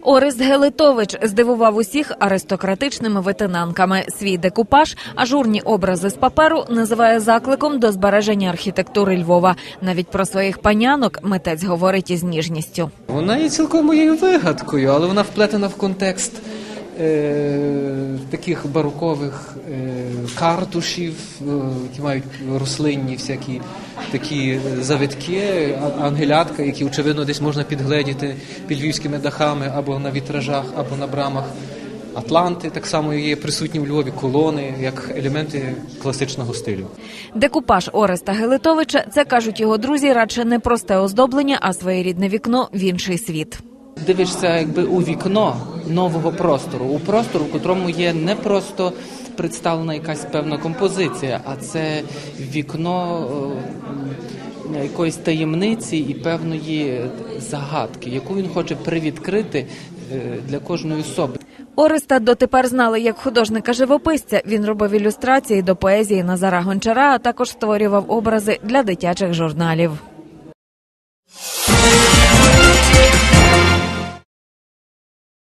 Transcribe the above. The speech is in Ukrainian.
Орест Гелитович здивував усіх аристократичними витинанками. Свій декупаж, ажурні образи з паперу називає закликом до збереження архітектури Львова. Навіть про своїх панянок митець говорить із ніжністю. Вона є цілком моєю вигадкою, але вона вплетена в контекст таких барокових е, картушів, е, які мають рослинні всякі такі завитки, ангелятка, які очевидно десь можна підгледіти під львівськими дахами або на вітражах, або на брамах. Атланти так само є присутні в Львові, колони як елементи класичного стилю. Декупаж Ореста Гелитовича це кажуть його друзі, радше не просте оздоблення, а своєрідне вікно в інший світ. Дивишся якби у вікно нового простору, у простору, в котрому є не просто представлена якась певна композиція, а це вікно е, якоїсь таємниці і певної загадки, яку він хоче привідкрити е, для кожної особи. Ореста дотепер знали як художника-живописця. Він робив ілюстрації до поезії Назара Гончара, а також створював образи для дитячих журналів.